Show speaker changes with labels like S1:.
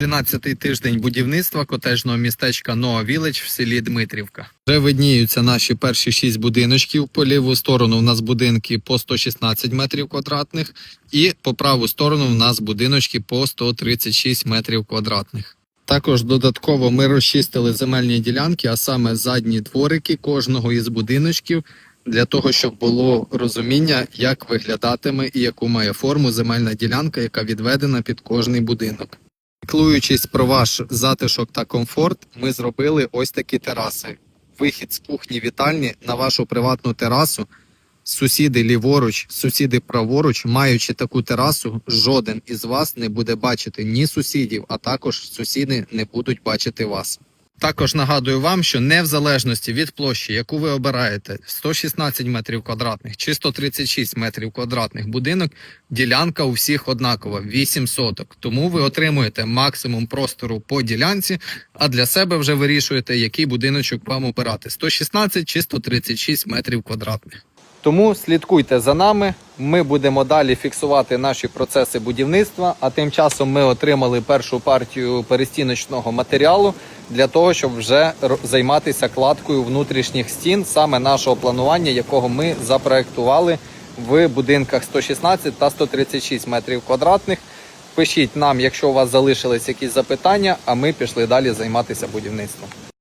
S1: 12-й тиждень будівництва котежного містечка Ноа Віледж в селі Дмитрівка. Вже видніються наші перші шість будиночків. По ліву сторону в нас будинки по 116 метрів квадратних, і по праву сторону в нас будиночки по 136 метрів квадратних. Також додатково ми розчистили земельні ділянки, а саме задні дворики кожного із будиночків, для того, щоб було розуміння, як виглядатиме і яку має форму земельна ділянка, яка відведена під кожний будинок. Піклуючись про ваш затишок та комфорт, ми зробили ось такі тераси. Вихід з кухні вітальні на вашу приватну терасу. Сусіди ліворуч, сусіди праворуч, маючи таку терасу, жоден із вас не буде бачити ні сусідів, а також сусіди не будуть бачити вас. Також нагадую вам, що не в залежності від площі, яку ви обираєте, 116 метрів квадратних чи 136 метрів квадратних будинок, ділянка у всіх однакова 8 соток. Тому ви отримуєте максимум простору по ділянці, а для себе вже вирішуєте, який будиночок вам обирати: 116 чи 136 метрів квадратних. Тому слідкуйте за нами. Ми будемо далі фіксувати наші процеси будівництва. А тим часом ми отримали першу партію перестіночного матеріалу для того, щоб вже займатися кладкою внутрішніх стін, саме нашого планування, якого ми запроектували в будинках 116 та 136 метрів квадратних. Пишіть нам, якщо у вас залишились якісь запитання, а ми пішли далі займатися будівництвом.